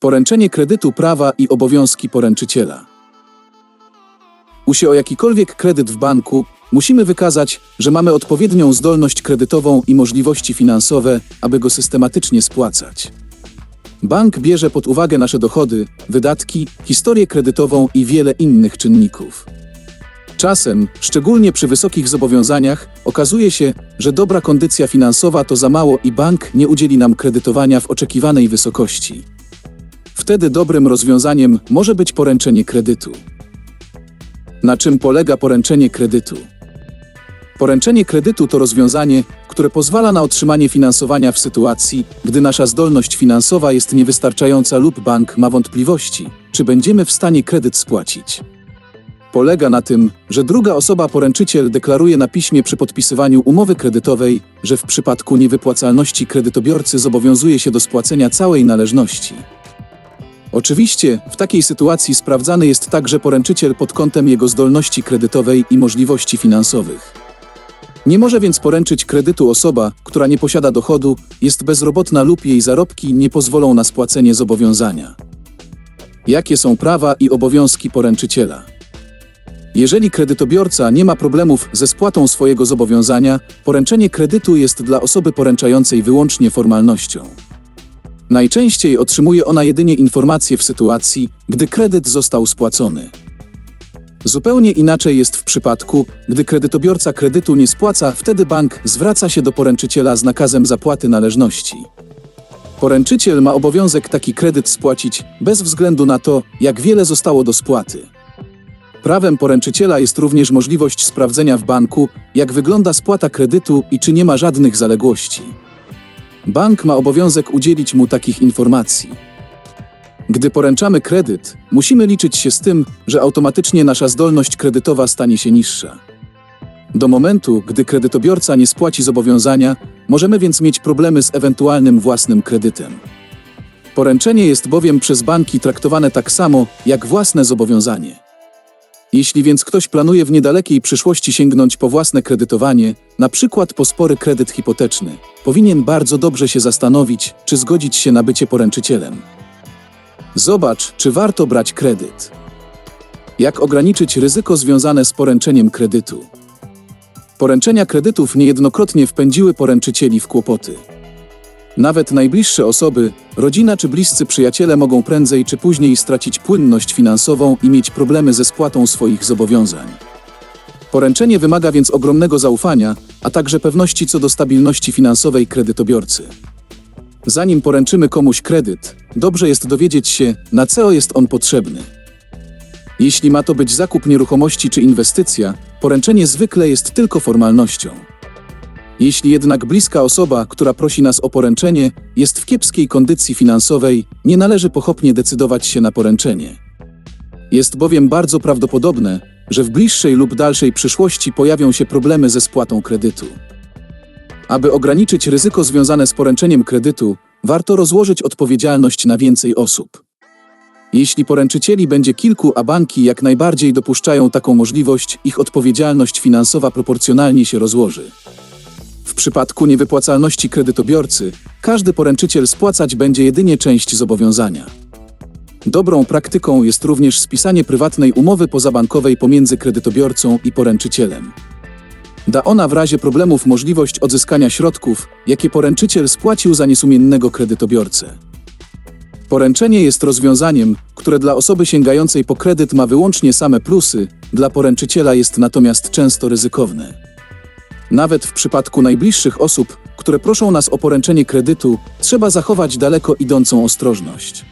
Poręczenie kredytu prawa i obowiązki poręczyciela. Usie o jakikolwiek kredyt w banku, musimy wykazać, że mamy odpowiednią zdolność kredytową i możliwości finansowe, aby go systematycznie spłacać. Bank bierze pod uwagę nasze dochody, wydatki, historię kredytową i wiele innych czynników. Czasem, szczególnie przy wysokich zobowiązaniach, okazuje się, że dobra kondycja finansowa to za mało i bank nie udzieli nam kredytowania w oczekiwanej wysokości. Wtedy dobrym rozwiązaniem może być poręczenie kredytu. Na czym polega poręczenie kredytu? Poręczenie kredytu to rozwiązanie, które pozwala na otrzymanie finansowania w sytuacji, gdy nasza zdolność finansowa jest niewystarczająca lub bank ma wątpliwości, czy będziemy w stanie kredyt spłacić. Polega na tym, że druga osoba poręczyciel deklaruje na piśmie przy podpisywaniu umowy kredytowej, że w przypadku niewypłacalności kredytobiorcy zobowiązuje się do spłacenia całej należności. Oczywiście, w takiej sytuacji sprawdzany jest także poręczyciel pod kątem jego zdolności kredytowej i możliwości finansowych. Nie może więc poręczyć kredytu osoba, która nie posiada dochodu, jest bezrobotna lub jej zarobki nie pozwolą na spłacenie zobowiązania. Jakie są prawa i obowiązki poręczyciela? Jeżeli kredytobiorca nie ma problemów ze spłatą swojego zobowiązania, poręczenie kredytu jest dla osoby poręczającej wyłącznie formalnością. Najczęściej otrzymuje ona jedynie informacje w sytuacji, gdy kredyt został spłacony. Zupełnie inaczej jest w przypadku, gdy kredytobiorca kredytu nie spłaca, wtedy bank zwraca się do poręczyciela z nakazem zapłaty należności. Poręczyciel ma obowiązek taki kredyt spłacić bez względu na to, jak wiele zostało do spłaty. Prawem poręczyciela jest również możliwość sprawdzenia w banku, jak wygląda spłata kredytu i czy nie ma żadnych zaległości. Bank ma obowiązek udzielić mu takich informacji. Gdy poręczamy kredyt, musimy liczyć się z tym, że automatycznie nasza zdolność kredytowa stanie się niższa. Do momentu, gdy kredytobiorca nie spłaci zobowiązania, możemy więc mieć problemy z ewentualnym własnym kredytem. Poręczenie jest bowiem przez banki traktowane tak samo, jak własne zobowiązanie. Jeśli więc ktoś planuje w niedalekiej przyszłości sięgnąć po własne kredytowanie, na przykład po spory kredyt hipoteczny, powinien bardzo dobrze się zastanowić, czy zgodzić się na bycie poręczycielem. Zobacz, czy warto brać kredyt. Jak ograniczyć ryzyko związane z poręczeniem kredytu? Poręczenia kredytów niejednokrotnie wpędziły poręczycieli w kłopoty. Nawet najbliższe osoby, rodzina czy bliscy przyjaciele mogą prędzej czy później stracić płynność finansową i mieć problemy ze spłatą swoich zobowiązań. Poręczenie wymaga więc ogromnego zaufania, a także pewności co do stabilności finansowej kredytobiorcy. Zanim poręczymy komuś kredyt, dobrze jest dowiedzieć się, na co jest on potrzebny. Jeśli ma to być zakup nieruchomości czy inwestycja, poręczenie zwykle jest tylko formalnością. Jeśli jednak bliska osoba, która prosi nas o poręczenie, jest w kiepskiej kondycji finansowej, nie należy pochopnie decydować się na poręczenie. Jest bowiem bardzo prawdopodobne, że w bliższej lub dalszej przyszłości pojawią się problemy ze spłatą kredytu. Aby ograniczyć ryzyko związane z poręczeniem kredytu, warto rozłożyć odpowiedzialność na więcej osób. Jeśli poręczycieli będzie kilku, a banki jak najbardziej dopuszczają taką możliwość, ich odpowiedzialność finansowa proporcjonalnie się rozłoży. Przypadku niewypłacalności kredytobiorcy, każdy poręczyciel spłacać będzie jedynie część zobowiązania. Dobrą praktyką jest również spisanie prywatnej umowy pozabankowej pomiędzy kredytobiorcą i poręczycielem. Da ona w razie problemów możliwość odzyskania środków, jakie poręczyciel spłacił za niesumiennego kredytobiorcę. Poręczenie jest rozwiązaniem, które dla osoby sięgającej po kredyt ma wyłącznie same plusy, dla poręczyciela jest natomiast często ryzykowne. Nawet w przypadku najbliższych osób, które proszą nas o poręczenie kredytu, trzeba zachować daleko idącą ostrożność.